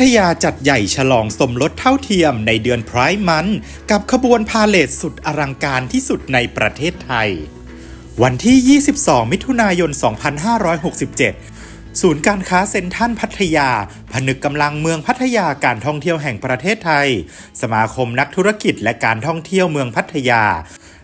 ทยาจัดใหญ่ฉลองสมรสเท่าเทียมในเดือนไพร์มัน กับขบวนพาเลทสุดอลังการที่สุดในประเทศไทย วันที่ 22 มิถุนายน 2567 ศูนย์การค้าเซ็นทรัลพัทยา ผนึกกำลังเมืองพัทยาการท่องเที่ยวแห่งประเทศไทย สมาคมนักธุรกิจและการท่องเที่ยวเมืองพัทยา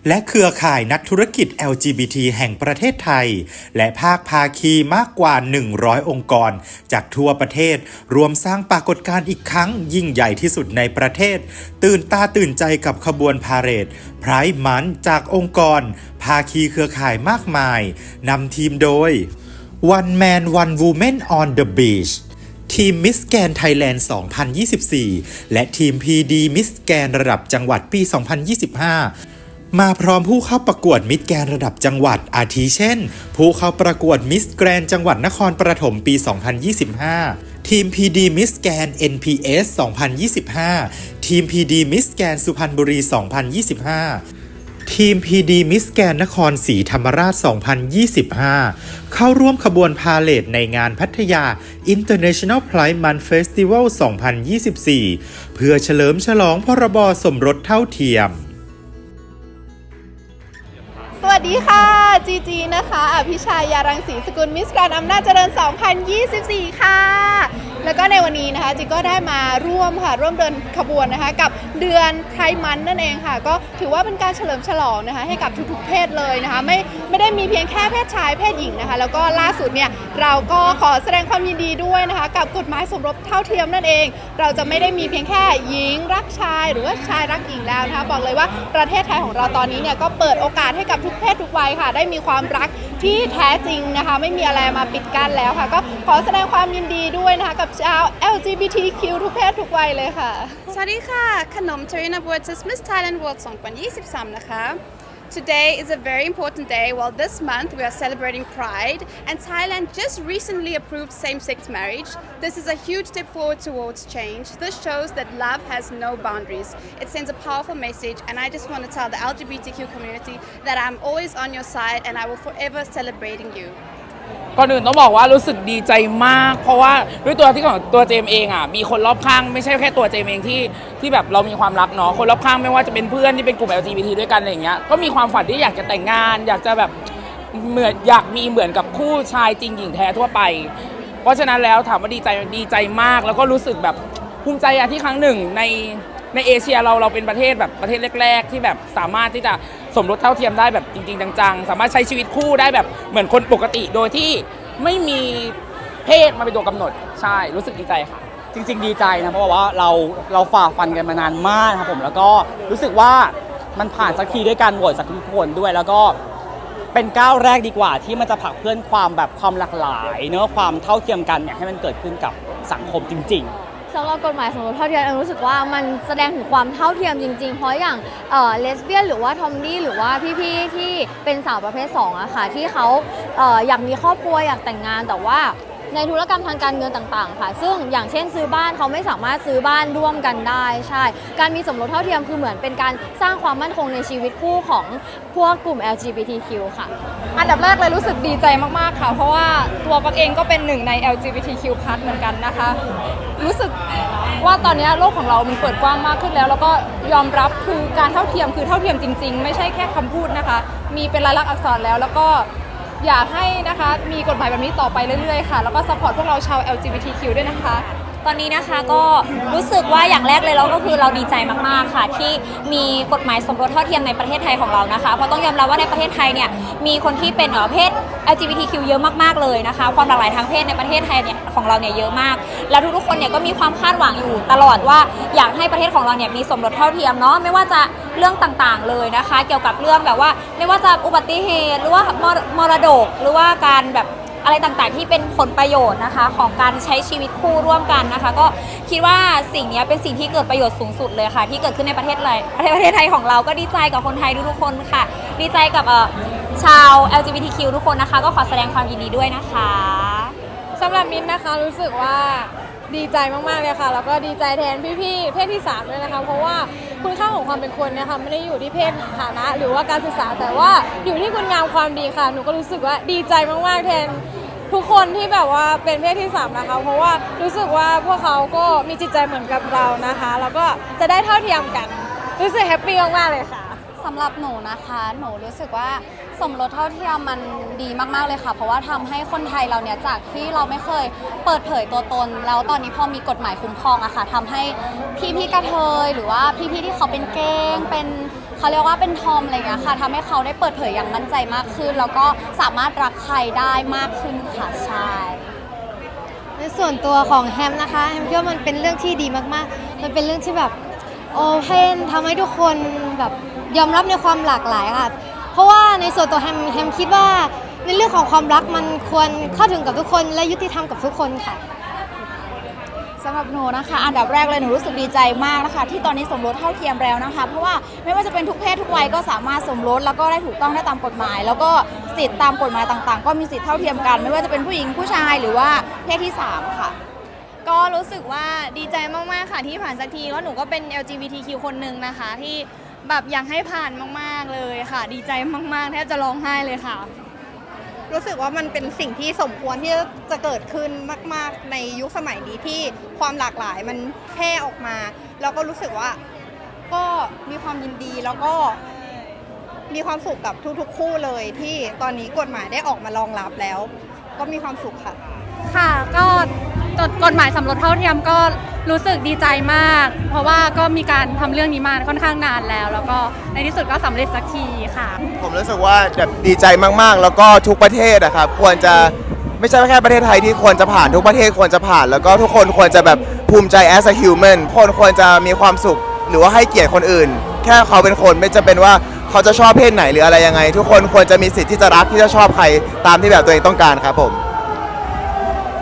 และเครือข่ายนักธุรกิจ LGBT แห่งประเทศไทย และภาคภาคีมากกว่า 100 องค์กร จากทั่วประเทศ รวมสร้างปรากฏการณ์อีกครั้ง ยิ่งใหญ่ที่สุดในประเทศ ตื่นตาตื่นใจกับขบวนพาเหรดไพร์มันจากองค์กร ภาคีเครือข่ายมากมายนำทีมโดย One Man One Woman on the Beach ทีมมิสแกนไทยแลนด์ 2024 และทีม PD มิสแกนระดับจังหวัดปี 2025 มาพร้อมผู้เข้าประกวดมิสแกรนระดับจังหวัด อาทิเช่น ผู้เข้าประกวดมิสแกรนจังหวัดนครปฐมปี 2025 ทีม PD มิสแกน NPS 2025 ทีม PD มิสแกนสุพรรณบุรี 2025ทีม PD มิสแกนนครศรีธรรมราช 2025 เข้าร่วมขบวนพาเลทในงานพัทยา International Pride Month Festival 2024 เพื่อเฉลิมฉลองพรบสมรสเท่าเทียม วัสดีค่ะจีจีนะคะอภิชายยารังสีสกุลมิสแกรนด์อำนาจเจริญ 2024 ค่ะ แล้วก็ในวันนี้นะคะจีก็ได้มาร่วมค่ะ ร่วมเดินขบวนนะคะ กับเดือนไพรมันนั่นเองค่ะ ก็ถือว่าเป็นการเฉลิมฉลองนะคะ ให้กับทุกๆเพศเลยนะคะ ไม่ไม่ได้มีเพียงแค่เพศชายเพศหญิงนะคะ แล้วก็ล่าสุดเนี่ยเราก็ขอแสดงความยินดีด้วยนะคะกับกฎหมายสมรสเท่าเทียมนั่นเอง เราจะไม่ได้มีเพียงแค่หญิงรักชายหรือว่าชายรักหญิงแล้วนะคะบอกเลยว่าประเทศไทยของเราตอนนี้เนี่ยก็เปิดโอกาสให้กับทุกเพศทุกวัยค่ะ ได้มีความรักที่แท้จริงนะคะ ไม่มีอะไรมาปิดกั้นแล้วค่ะ ก็ขอแสดงความยินดีด้วยนะคะกับชาว LGBTQ ทุกเพศทุกวัยเลยค่ะ สวัสดีค่ะ ขนม Tarina b o r t s Miss Thailand World 2023 นะคะ Today is a very important day. Well, this month we are celebrating Pride, and Thailand just recently approved same sex marriage. This is a huge step forward towards change. This shows that love has no boundaries. It sends a powerful message, and I just want to tell the LGBTQ community that I'm always on your side and I will forever celebrating you. ก่อนอื่นต้องบอกว่ารู้สึกดีใจมาก เพราะว่าด้วยตัวที่ของตัวเจมเองอะมีคนรอบข้างไม่ใช่แค่ตัวเจมเองที่ที่แบบเรามีความรักเนาะคนรอบข้างไม่ว่าจะเป็นเพื่อนที่เป็นกลุ่ม LGBT ด้วยกันอะไรอย่างเงี้ยก็มีความฝันที่อยากจะแต่งงาน อยากจะแบบเหมือนอยากมีเหมือนกับคู่ชายจริงหญิงแท้ทั่วไป เพราะฉะนั้นแล้วถามว่าดีใจดีใจมาก แล้วก็รู้สึกแบบภูมิใจอะที่ครั้งหนึ่งใน ในเอเชียเราเราเป็นประเทศแบบประเทศแรก ๆ ที่แบบสามารถที่จะสมรสเท่าเทียมได้แบบจริง ๆ จังๆ สามารถใช้ชีวิตคู่ได้แบบเหมือนคนปกติโดยที่ไม่มีเพศมาเป็นตัวกำหนดใช่รู้สึกดีใจค่ะ จริง ๆ ดีใจนะเพราะว่าเราเราฝ่าฟันกันมานานมากนะครับผมแล้วก็รู้สึกว่ามันผ่านสักทีด้วยการโหวตสักทุกคนด้วยแล้วก็เป็นก้าวแรกดีกว่าที่มันจะผลักเพื่อนความแบบความหลากหลาย เนื้อความเท่าเทียมกันเนี่ยให้มันเกิดขึ้นกับสังคมจริง ๆ สำหรับกฎหมายสมรสเท่าเทียมเอ็มรู้สึกว่ามันแสดงถึงความเท่าเทียมจริงๆ เพราะอย่างเออเลสเบี้ยนหรือว่าทอมดี้หรือว่าพี่ๆที่เป็นสาวประเภท2อะค่ะที่เขาเอออยากมีครอบครัวอยากแต่งงานแต่ว่าในธุรกรรมทางการเงินต่างๆ ค่ะ ซึ่งอย่างเช่นซื้อบ้านเขาไม่สามารถซื้อบ้านร่วมกันได้ใช่ การมีสมรสเท่าเทียมคือเหมือนเป็นการสร้างความมั่นคงในชีวิตคู่ของพวกกลุ่ม LGBTQ ค่ะ อันดับแรกเลยรู้สึกดีใจมากๆค่ะ เพราะว่าตัวปักเองก็เป็นหนึ่งใน LGBTQ+ เหมือนกันนะคะ รู้สึกว่าตอนนี้โลกของเรามันเปิดกว้างมากขึ้นแล้ว แล้วก็ยอมรับคือการเท่าเทียมคือเท่าเทียมจริง ๆ ไม่ใช่แค่คำพูดนะคะ มีเป็นลายลักษณ์อักษรแล้ว แล้วก็อยากให้นะคะมีกฎหมายแบบนี้ต่อไปเรื่อยๆค่ะ แล้วก็สปอร์ตพวกเราชาว LGBTQ ด้วยนะคะ ตอนนี้นะคะก็รู้สึกว่าอย่างแรกเลยเราก็คือเราดีใจมากๆค่ะ ที่มีกฎหมายสมรสเท่าเทียมในประเทศไทยของเรานะคะเพราะต้องยอมรับว่าในประเทศไทยเนี่ยมีคนที่เป็นเอ่อเพศ LGBTQ เยอะมากๆเลยนะคะ ความหลากหลายทางเพศในประเทศไทยเนี่ยของเราเนี่ยเยอะมาก แล้วทุกๆคนเนี่ยก็มีความคาดหวังอยู่ตลอดว่าอยากให้ประเทศของเราเนี่ยมีสมรสเท่าเทียมเนาะไม่ว่าจะเรื่องต่างๆเลยนะคะ เกี่ยวกับเรื่องแบบว่า ไม่ว่าจะอุบัติเหตุหรือว่ามรดกหรือว่าการแบบ อะไรต่างๆ ที่เป็นผลประโยชน์นะคะ ของการใช้ชีวิตคู่ร่วมกันนะคะ ก็คิดว่าสิ่งนี้เป็นสิ่งที่เกิดประโยชน์สูงสุดเลยค่ะ ที่เกิดขึ้นในประเทศเลยประเทศไทยของเราก็ดีใจกับคนไทยทุกๆคนค่ะ ดีใจกับชาว LGBTQ ทุกคนนะคะ ก็ขอแสดงความยินดีด้วยนะคะสำหรับมิ้นนะคะรู้สึกว่า ดีใจมากๆเลยค่ะ แล้วก็ดีใจแทนพี่ๆเพศที่3ด้วยนะคะ เพราะว่าคุณค่าของความเป็นคนเนะคะไม่ได้อยู่ที่เพศฐานะ หรือว่าการศึกษาแต่ว่าอยู่ที่คุณงามความดีค่ะ หนูก็รู้สึกว่าดีใจมากๆแทนทุกคนที่แบบว่าเป็นเพศที่3นะคะ เพราะว่ารู้สึกว่าพวกเขาก็มีจิตใจเหมือนกับเรานะคะ แล้วก็จะได้เท่าเทียมกัน รู้สึกแฮปปี้มากๆเลยค่ะ สำหรับหนูนะคะ หนูรู้สึกว่า สมรสเท่าเทียมมันดีมากๆเลยค่ะ เพราะว่าทำให้คนไทยเราเนี่ยจากที่เราไม่เคยเปิดเผยตัวตน แล้วตอนนี้พอมีกฎหมายคุ้มครองอะค่ะทำให้พี่ๆกระเทยหรือว่าพี่ๆที่เขาเป็นเก้งเป็นเขาเรียกว่าเป็นทอมอะไรอย่างเงี้ยค่ะทำให้เขาได้เปิดเผยอย่างมั่นใจมากขึ้น แล้วก็สามารถรักใครได้มากขึ้นค่ะใช่ในส่วนตัวของแฮมนะคะแฮมคิดว่ามันเป็นเรื่องที่ดีมากๆ มันเป็นเรื่องที่แบบโอเพนทำให้ทุกคนแบบยอมรับในความหลากหลายค่ะ เพราะว่าในส่วนตัวแฮมแฮมคิดว่าในเรื่องของความรักมันควรเข้าถึงกับทุกคนและยุติธรรมกับทุกคนค่ะ สำหรับหนูนะคะอันดับแรกเลยหนูรู้สึกดีใจมากนะคะ ที่ตอนนี้สมรสเท่าเทียมแล้วนะคะ เพราะว่าไม่ว่าจะเป็นทุกเพศทุกวัยก็สามารถสมรสแล้วก็ได้ถูกต้องได้ตามกฎหมาย แล้วก็สิทธิตามกฎหมายต่างๆ ก็มีสิทธิเท่าเทียมกัน ไม่ว่าจะเป็นผู้หญิงผู้ชายหรือว่าเพศที่สามค่ะ ก็รู้สึกว่าดีใจมาก ๆ ค่ะที่ผ่านสักทีเพราะหนูก็เป็น LGBTQ คนหนึ่งนะคะ ที่ แบบอยากให้ผ่านมากๆเลยค่ะ ดีใจมากๆแทบจะร้องไห้เลยค่ะ รู้สึกว่ามันเป็นสิ่งที่สมควรที่จะเกิดขึ้นมาก ๆ ในยุคสมัยนี้ที่ความหลากหลายมันแพร่ออกมา แล้วก็รู้สึกว่าก็มีความยินดีแล้วก็มีความสุขกับทุกๆ คู่เลยที่ตอนนี้กฎหมายได้ออกมารองรับแล้ว ก็มีความสุขค่ะ ค่ะก็ กฎหมายสมรสเท่าเทียมก็รู้สึกดีใจมาก เพราะว่าก็มีการทำเรื่องนี้มาค่อนข้างนานแล้ว แล้วก็ในที่สุดก็สำเร็จสักทีค่ะ ผมรู้สึกว่าแบบดีใจมากๆ แล้วก็ทุกประเทศอะครับควรจะไม่ใช่แค่ประเทศไทยที่ควรจะผ่านทุกประเทศควรจะผ่าน แล้วก็ทุกคนควรจะแบบภูมิใจ as a human คนควรจะมีความสุข หรือว่าให้เกียรติคนอื่น แค่เขาเป็นคนไม่จะเป็นว่าเขาจะชอบเพศไหนหรืออะไรยังไง ทุกคนควรจะมีสิทธิ์ที่จะรักที่จะชอบใครตามที่แบบตัวเองต้องการครับผม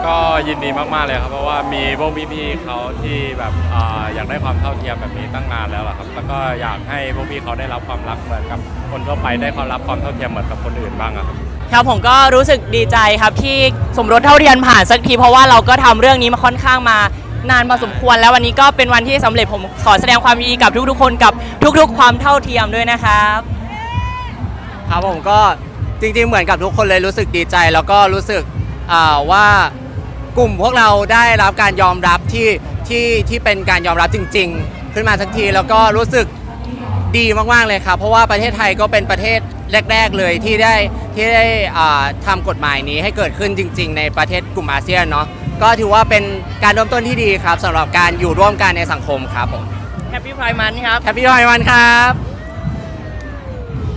ก็ยินดีมากๆเลยครับ เพราะว่ามีพวกพี่ๆเขาที่แบบอาอยากได้ความเท่าเทียมแบบนี้ตั้งนานแล้วล่ะครับ แล้วก็อยากให้พวกพี่เขาได้รับความรักเหมือนกับคนทั่วไปได้ความรับความเท่าเทียมเหมือนกับคนอื่นบ้างอะครับ ครับผมก็รู้สึกดีใจครับที่สมรสเท่าเทียมผ่านสักทีเพราะว่าเราก็ทำเรื่องนี้มาค่อนข้างมานานพอสมควร แล้ววันนี้ก็เป็นวันที่สำเร็จผมขอแสดงความยินดีกับทุกๆ คนกับทุกๆ ความเท่าเทียมด้วยนะครับ ครับผมก็จริงๆเหมือนกับทุกคนเลยรู้สึกดีใจ แล้วก็รู้สึกอ่าว่า กลุ่มพวกเราได้รับการยอมรับที่ที่ที่เป็นการยอมรับจริง ๆ ขึ้นมาสักทีแล้วก็รู้สึกดีมากๆเลยครับ เพราะว่าประเทศไทยก็เป็นประเทศแรก ๆ เลยที่ได้ที่ได้อ่าทำกฎหมายนี้ให้เกิดขึ้นจริง ๆ ในประเทศกลุ่มอาเซียนเนาะก็ถือว่าเป็นการเริ่มต้นที่ดีครับสำหรับการอยู่ร่วมกันในสังคมครับผมแฮปปี้ไพร์มันครับ แฮปปี้วันครับ